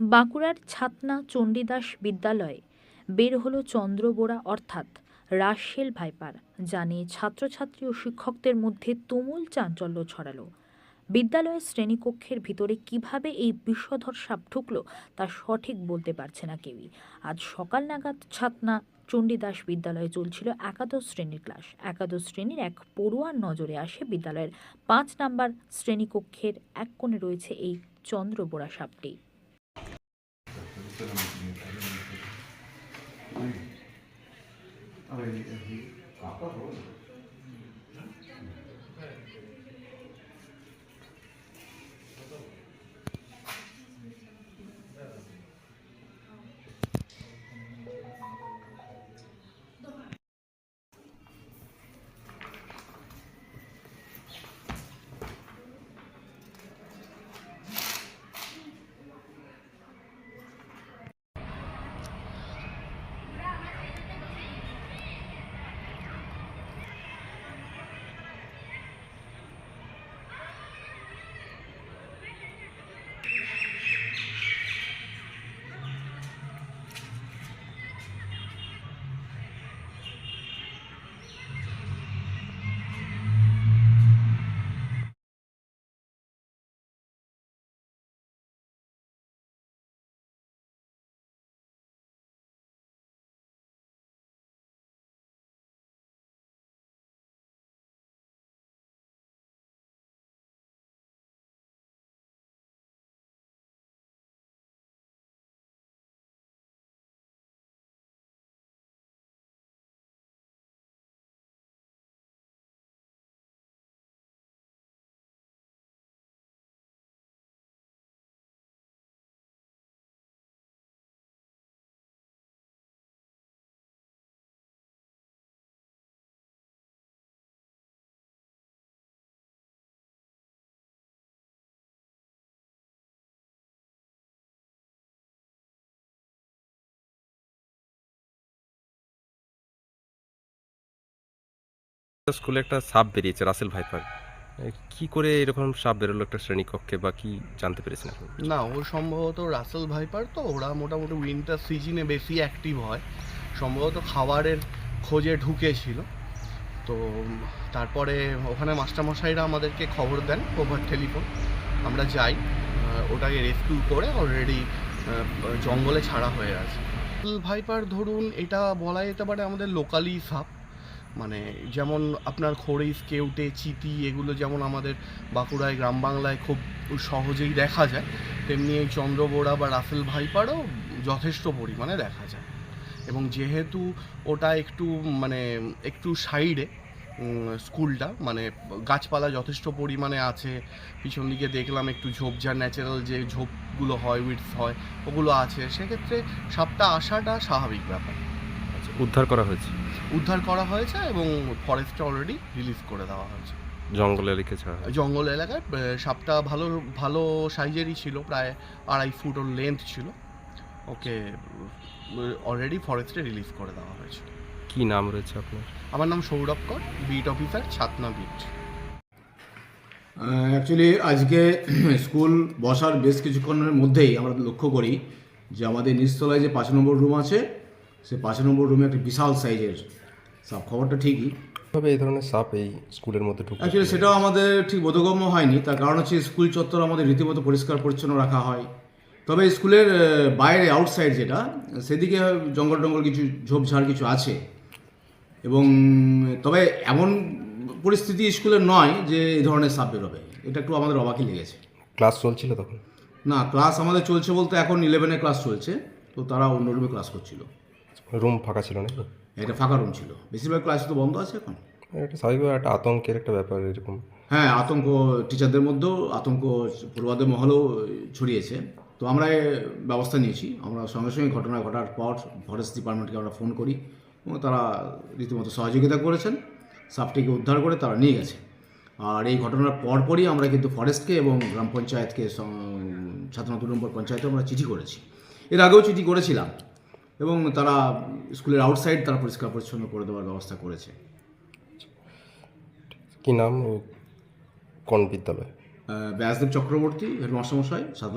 বাঁকুড়ার ছাতনা চণ্ডীদাস বিদ্যালয়ে বের হলো চন্দ্রবোড়া অর্থাৎ রাসেল ভাইপার, যা নিয়ে ছাত্রছাত্রী ও শিক্ষকদের মধ্যে তুমুল চাঞ্চল্য ছড়ালো। বিদ্যালয়ের শ্রেণীকক্ষের ভিতরে কীভাবে এই বিষধর সাপ ঢুকলো তা সঠিক বলতে পারছে না কেউই। আজ সকাল নাগাদ ছাতনা চণ্ডীদাস বিদ্যালয়ে চলছিল একাদশ শ্রেণির ক্লাস। একাদশ শ্রেণির এক পড়ুয়ার নজরে আসে বিদ্যালয়ের পাঁচ নাম্বার শ্রেণীকক্ষের এক কোণে রয়েছে এই চন্দ্রবোড়া সাপটি। उत्तर স্কুলে একটা সাপ বেরিয়েছে, রাসেল ভাইপার। কি করে এরকম সাপ বেরোলো একটা শ্রেণীকক্ষে বা কি জানতে পেরেছেন আপনি না, ও সম্ভবত রাসেল ভাইপার তো, ওরা মোটামুটি উইন্টার সিজনে বেশি অ্যাক্টিভ হয়। সম্ভবত খাবারের খোঁজে ঢুকেছিল। তো তারপরে ওখানে মাস্টারমশাইরা আমাদেরকে খবর দেন ওভার টেলিফোন আমরা যাই ওটাকে রেস্কিউ করে অলরেডি জঙ্গলে ছাড়া হয়ে আছে ভাইপার ধরুন, এটা বলা যেতে পারে আমাদের লোকালি সাপ। মানে যেমন আপনার খড়িস কেউটে চিতি এগুলো যেমন আমাদের বাঁকুড়ায় গ্রাম বাংলায় খুব সহজেই দেখা যায়, তেমনি এই চন্দ্রবোড়া বা রাসেল ভাইপারও যথেষ্ট পরিমাণে দেখা যায়। এবং যেহেতু ওটা একটু মানে একটু সাইডে স্কুলটা মানে গাছপালা যথেষ্ট পরিমাণে আছে, পিছন দিকে দেখলাম একটু ঝোপঝাড় ন্যাচারাল যে ঝোপগুলো হয় উইডস হয়, ওগুলো আছে, সেক্ষেত্রে সাপটা আসাটা স্বাভাবিক ব্যাপার। উদ্ধার করা হয়েছে। উদ্ধার করা হয়েছে এবং ফরেস্টে অলরেডি রিলিজ করে দেওয়া হয়েছে। জঙ্গলে রেখে ছাড়া জঙ্গল এলাকায় সাপটা ভালো ভালো সাইজেরই ছিল প্রায় আড়াই ফুট ওর লেন্থ ছিল। ওকে অলরেডি ফরেস্টে রিলিজ করে দেওয়া হয়েছে। কি নাম রয়েছে আপনার? আমার নাম Sourav Kar beat officer Chhatna beat actually আজকে স্কুল বসার বেশ কিছুক্ষণের মধ্যেই আমরা লক্ষ্য করি যে আমাদের নিচতলায় যে পাঁচ নম্বর রুম আছে সে পাঁচ নম্বর রুমে একটা বিশাল সাইজের সাপ। খবরটা ঠিকই। তবে এই ধরনের সাপ এই স্কুলের মধ্যে ঢুকে অ্যাকচুয়ালি সেটাও আমাদের ঠিক বোধগম্য হয়নি। তার কারণ হচ্ছে স্কুল চত্বর আমাদের রীতিমতো পরিষ্কার পরিচ্ছন্ন রাখা হয়। তবে স্কুলের বাইরে আউটসাইড যেটা সেদিকে জঙ্গল টঙ্গল কিছু ঝোপঝাড় কিছু আছে। এবং তবে এমন পরিস্থিতি স্কুলের নয় যে এই ধরনের সাপ বেরোবে। এটা একটু আমাদের অবাকই লেগেছে। ক্লাস চলছিল তখন? না ক্লাস আমাদের চলছে বলতে এখন ইলেভেনে ক্লাস চলছে। তো তারা অন্য রুমে ক্লাস করছিল। রুম ফাঁকা ছিল নাকি? এটা ফাঁকা রুম ছিল। বেশিরভাগ ক্লাস তো বন্ধ আছে এখন। এটা স্বাভাবিক একটা আতঙ্কের একটা ব্যাপার এরকম। হ্যাঁ আতঙ্ক টিচারদের মধ্যেও আতঙ্ক পড়ুয়াদের মহলেও ছড়িয়েছে। তো আমরা ব্যবস্থা নিয়েছি। আমরা সঙ্গে সঙ্গে ঘটনা ঘটার পর ফরেস্ট ডিপার্টমেন্টকে আমরা ফোন করি এবং তারা রীতিমতো সহযোগিতা করেছেন। সাপটিকে উদ্ধার করে তারা নিয়ে গেছে। আর এই ঘটনার পরপরই আমরা কিন্তু ফরেস্টকে এবং গ্রাম পঞ্চায়েতকে ছাত্রনাথ নম্বর পঞ্চায়েতে আমরা চিঠি করেছি। এর আগেও চিঠি করেছিলাম। এবং তারা স্কুলের আউটসাইড তারা পরিষ্কার পরিচ্ছন্ন করে দেওয়ার ব্যবস্থা করেছে। কি নাম? কোন বিদ্যালয়? ব্যাসদেব চক্রবর্তী হেডমাস্টারমশাই সাধারণ